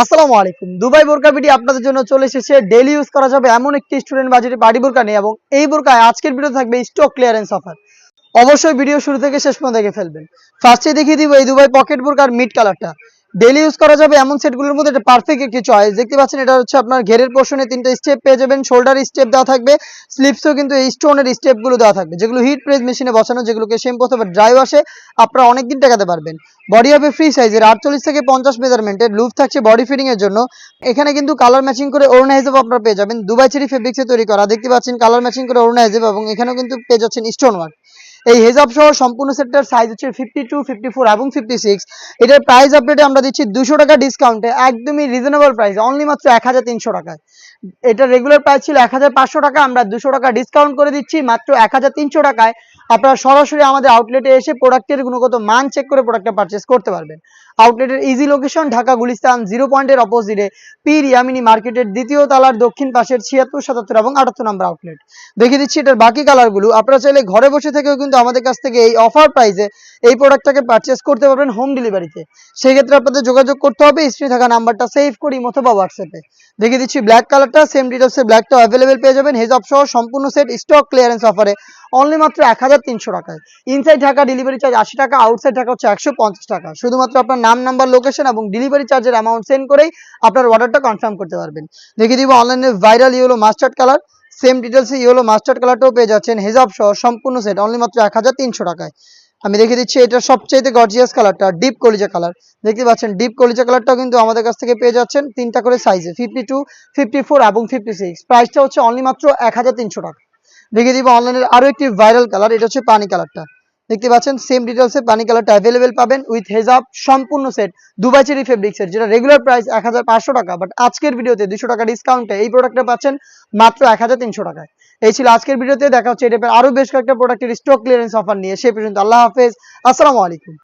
আসসালামু আলাইকুম। দুবাই বোরকা ভিডিও আপনাদের জন্য চলে এসেছে। ডেলি ইউজ করা যাবে এমন একটি স্টুডেন্ট বাজেটে বাড়ি বোরকা নিয়ে এবং এই বোরকায় আজকের ভিডিও থাকবে স্টক ক্লিয়ারেন্স অফার অবশ্যই ভিডিও শুরু থেকে শেষ পর্যন্ত দেখে ফেলবেন। ফার্স্টে দেখিয়ে দিব এই দুবাই পকেট বোরকার মিড কালারটা ডেলি ইউজ করা যাবে এমন সেটগুলোর মধ্যে, এটা পারফেক্ট একটি চয়েস দেখতে পাচ্ছেন, এটা হচ্ছে আপনার ঘেরের পোর্শনে তিনটা স্টেপ পেয়ে যাবেন। শোল্ডার স্টেপ দেওয়া থাকবে। স্লিপসও কিন্তু এই স্টোনের স্টেপগুলো দেওয়া থাকবে। যেগুলো হিট প্রেস মেশিনে বসানো, যেগুলোকে শ্যাম্পু অথবা ড্রাই ওয়াশে আপনারা অনেক দিন টাকাতে পারবেন। বডি হবে ফ্রি সাইজের আটচল্লিশ থেকে পঞ্চাশ মেজারমেন্টের লুপ থাকছে বডি ফিটিং এর জন্য। এখানে কিন্তু কালার ম্যাচিং করে ওড়না হিসেবে আপনারা পেয়ে যাবেন। দুবাই চেরি ফেব্রিক্সে তৈরি করা। দেখতে পাচ্ছেন কালার ম্যাচিং করে হিসেবে এবং এখানেও কিন্তু পেয়ে যাচ্ছেন স্টোন ওয়ার্ক এই হেজাব সহ সম্পূর্ণ সেটটার সাইজ হচ্ছে ফিফটি টু ফিফটি ফোর এবং ফিফটি সিক্স এটার প্রাইস আপডেটে আমরা দিচ্ছি দুশো টাকা ডিসকাউন্টে একদমই রিজনেবল প্রাইস অনলি মাত্র এক হাজার তিনশো টাকায়। এটা রেগুলার প্রাইস ছিল এক হাজার পাঁচশো টাকা, আমরা দুশো টাকা ডিসকাউন্ট করে দিচ্ছি, মাত্র এক হাজার তিনশো টাকায়। আপনারা সরাসরি আমাদের আউটলেটে এসে প্রোডাক্টের গুণগত মান চেক করে প্রোডাক্টটা পারচেস করতে পারবেন। আউটলেটের easy location Dhaka Gulistan zero পয়েন্টের অপোজিটে পীর ইয়ামিনী মার্কেটের দ্বিতীয় তালার দক্ষিণ পাশের ছিয়াত্তর, সাতাত্তর এবং আটাত্তর নম্বর আউটলেট দেখিয়ে দিচ্ছি এটার বাকি কালারগুলো আপনারা চাইলে ঘরে বসে থেকেও কিন্তু আমাদের কাছ থেকে এই অফার প্রাইসে এই প্রোডাক্টটাকে পারচেস করতে পারবেন হোম ডেলিভারিতে সেক্ষেত্রে আপনাদের যোগাযোগ করতে হবে, স্ক্রিনে থাকা নাম্বারটা সেভ করি অথবা হোয়াটসঅ্যাপে দেখিয়ে দিচ্ছি ব্ল্যাক কালারটা সেম ডিটেলসে ব্ল্যাকটা অ্যাভেলেবেল পেয়ে যাবেন। হেজ সহ সম্পূর্ণ সেট স্টক ক্লিয়ারেন্স অফারে অনলি মাত্র এক হাজার তিনশো টাকায়। ইনসাইড ঢাকা ডেলিভারি চার্জ আশি টাকা আউটসাইড ঢাকা হচ্ছে একশো পঞ্চাশ টাকা। শুধুমাত্র আপনার নাম নাম্বার লোকেশন এবং ডেলিভারি চার্জের অ্যামাউন্ট সেন্ড করেই আপনার অর্ডারটা কনফার্ম করতে পারবেন। দেখিয়ে দিব অনলাইনে viral yellow mustard colour same ডিটেলসে ইয়েলো মাস্টার্ড কালারটাও পেয়ে যাচ্ছেন। হেজাব সহ সম্পূর্ণ সেট অনলি মাত্র এক হাজার তিনশো টাকায়। আমি দেখিয়ে দিচ্ছি, এটা সবচেয়ে গর্জিয়াস কালারটা ডিপ কলিজা কালার দেখতে পাচ্ছেন ডিপ কলিজা কালারটাও কিন্তু আমাদের কাছ থেকে পেয়ে যাচ্ছেন তিনটা করে সাইজে ফিফটি টু ফিফটি ফোর এবং ফিফটি সিক্স প্রাইসটা হচ্ছে অনলি মাত্র এক হাজার তিনশো টাকা। দেখিয়ে দিব অনলাইনের আরও একটি ভাইরাল কালার এটা হচ্ছে পানি কালারটা দেখতে পাচ্ছেন সেম ডিটেলসে পানি কালারটা অ্যাভেলেবেল পাবেন উইথ হেজাব সম্পূর্ণ সেট দুবাই চেরি ফেব্রিক্সের যেটা রেগুলার প্রাইস এক হাজার পাঁচশো টাকা বাট আজকের ভিডিওতে দুশো টাকা ডিসকাউন্টে এই প্রোডাক্টটা পাচ্ছেন মাত্র এক হাজার তিনশো টাকায়। এই ছিল আজকের ভিডিওতে, দেখা হচ্ছে এটা আরও বেশ কয়েকটা প্রোডাক্টের স্টক ক্লিয়ারেন্স অফার নিয়ে। সে পর্যন্ত আল্লাহ হাফেজ। আসসালামু আলাইকুম।